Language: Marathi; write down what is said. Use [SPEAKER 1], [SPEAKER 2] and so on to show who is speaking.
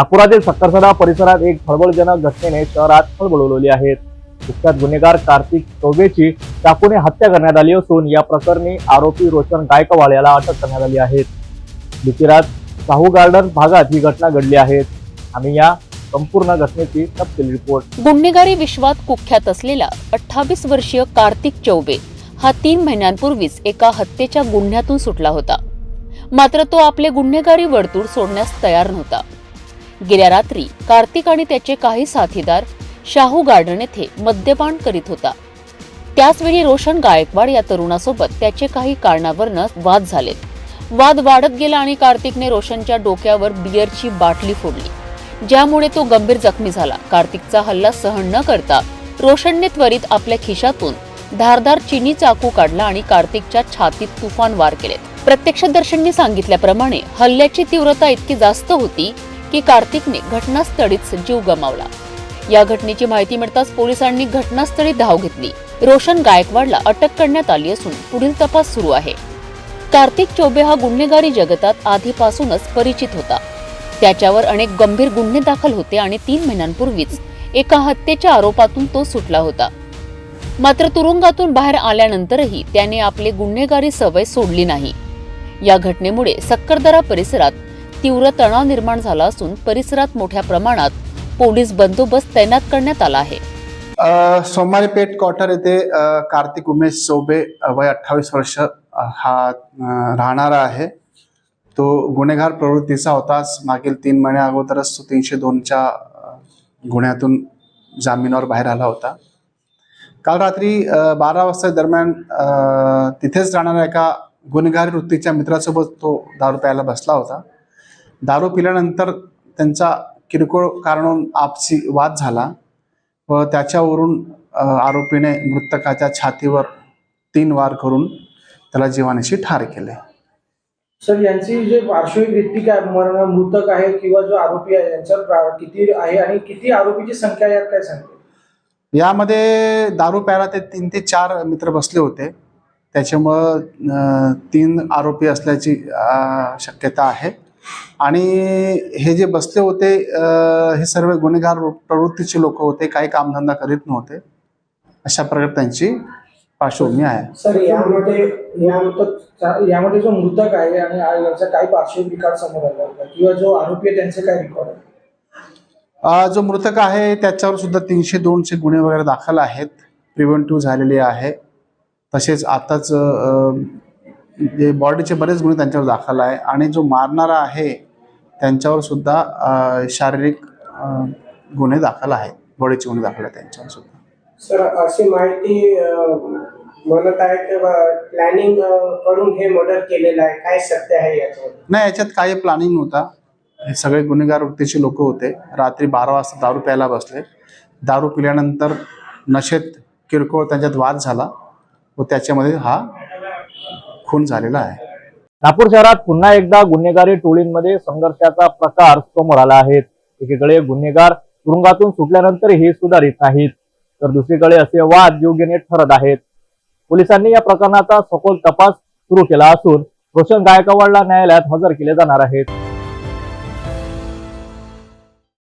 [SPEAKER 1] नागपुरातील सक्करसडा परिसरात एक खळबळजनक घटनेने शहरात खळबळ उडवली आहे. कुख्यात गुन्हेगार कार्तिक चौबेची चाकूने हत्या करण्यात आली असून या प्रकरणी आरोपी रोशन गायकवाड याला अटक करण्यात आली आहे. बितिरात साहू गार्डन भागात ही घटना घडली आहे. आम्ही या संपूर्ण घटनेची तपशील रिपोर्ट.
[SPEAKER 2] गुन्हेगारी विश्वात कुख्यात असलेला अठ्ठावीस वर्षीय कार्तिक चौबे हा तीन महिन्यांपूर्वीच एका हत्येच्या गुन्ह्यातून सुटला होता. मात्र तो आपले गुन्हेगारी वर्तुळ सोडण्यास तयार नव्हता. गेल्या रात्री कार्तिक आणि त्याचे काही साथीदार शाहू गार्डन येथे मद्यपान करीत होता. त्याचवेळी रोशन गायकवाड या तरुणासोबत त्याचे काही कारणावरनं वाद झालेत वाद वाढत गेला आणि कार्तिकने रोशनच्या डोक्यावर बियरची बाटली फोडली. ज्यामुळे तो गंभीर जखमी झाला. कार्तिकचा हल्ला सहन न करता रोशनने त्वरित आपल्या खिशातून धारदार चिनी चाकू काढला आणि कार्तिकच्या छातीत तुफान वार केलेत. प्रत्यक्षदर्शींनी सांगितल्याप्रमाणे हल्ल्याची तीव्रता इतकी जास्त होती की कार्तिकने घटनास्थळीच जीव गमावला. या घटनेची माहिती मिळताच पोलिसांनी घटनास्थळी धाव घेतली. रोशन गायकवाडला अटक करण्यात आली असून पुढील तपास सुरू आहे. कार्तिक चौबे हा गुन्हेगारी जगतात आधीपासूनच परिचित होता. त्याच्यावर अनेक गंभीर गुन्हे दाखल होते आणि तीन महिन्यांपूर्वीच एका हत्येच्या आरोपातून तो सुटला होता. मात्र तुरुंगातून बाहेर आल्यानंतरही त्याने आपले गुन्हेगारी सवय सोडली नाही. या घटनेमुळे सक्करदरा परिसरात तीव्र तणाव निर्माण झाला असून परिसरात मोठ्या प्रमाणात पोलीस बंदोबस्त तैनात करण्यात आला आहे.
[SPEAKER 3] सोमवारी पेठ क्वार्टर येथे कार्तिक उमेश चौबे वय अठ्ठावीस वर्ष हा राहणारा आहे. तो गुन्हेगार प्रवृत्तीचा होताच. मागील तीन महिन्या अगोदरच तो तीनशे दोनच्या गुन्ह्यातून जामिनावर बाहेर आला होता. काल रात्री बारा वाजता दरम्यान तिथेच राहणाऱ्या एका गुन्हेगारी वृत्तीच्या मित्रासोबत तो दारू प्यायला बसला होता. दारू पिल्यानंतर त्यांचा किरकोळ कारणून आपसी वाद झाला व त्याच्यावरून आरोपीने मृतकाच्या छातीवर तीन वार करून त्याला जीवानीशी ठार केले.
[SPEAKER 4] सर यांची जे पार्श्ववृत्ती काय मरण मृतक आहे किंवा जो आरोपी आहे यांच्यावर किती आहे आणि किती आरोपीची संख्या यात काय सांगते
[SPEAKER 3] यामध्ये दारू प्यायला ते तीन ते चार मित्र बसले होते. त्याच्यामुळं तीन आरोपी असल्याची शक्यता आहे. आणि हे जे बसले होते हे सर्व गुन्हेगार प्रवृत्तीचे लोक होते काही कामधंदा करीत नव्हते. अशा प्रकारे त्यांची पार्श्वभूमी आहे.
[SPEAKER 4] सर यामध्ये यामध्ये जो मृतक आहे आणि यांचा काय पार्श्व रिकॉर्ड समोर आला होता? किंवा जो आरोपी आहे त्यांचे काय रेकॉर्ड आहे?
[SPEAKER 3] जो मृतक आहे त्याच्यावर सुद्धा तीनशे दोनशे गुन्हे वगैरे दाखल आहेत. प्रिव्हेंटिव्ह झालेले आहे. तसेच आताच जे बॉडीचे बरेच गुन्हे त्यांच्यावर दाखल आहे आणि जो मारणारा आहे त्यांच्यावर सुद्धा शारीरिक गुन्हे दाखल आहेत. बॉडीचे गुन्हे दाखल आहेत त्यांच्यावर सुद्धा.
[SPEAKER 5] सर अशी माहिती म्हणत आहे की प्लॅनिंग करून हे मर्डर केलेलं आहे. काय सत्य आहे याच्यावर?
[SPEAKER 3] नाही याच्यात काही प्लॅनिंग नव्हता. हे सगळे गुन्हेगार वृत्तीचे लोक होते. रात्री बारा वाजता दारू प्यायला बसले. दारू पिल्यानंतर नशेत किरकोळ त्यांच्यात वाद झाला व त्याच्यामध्ये हा खून झालेला आहे.
[SPEAKER 1] नागपूर शहरात पुन्हा एकदा गुन्हेगारी टोळींमध्ये संघर्षाचा प्रकार समोर आला आहे. एकीकडे गुन्हेगार तुरुंगातून सुटल्यानंतरही सुधारित नाहीत तर दुसरीकडे असे वाद योग्यने ठरत आहेत. पोलिसांनी या प्रकरणाचा सखोल तपास सुरू केला असून रोशन गायकवाडला न्यायालयात हजर केले जाणार आहेत.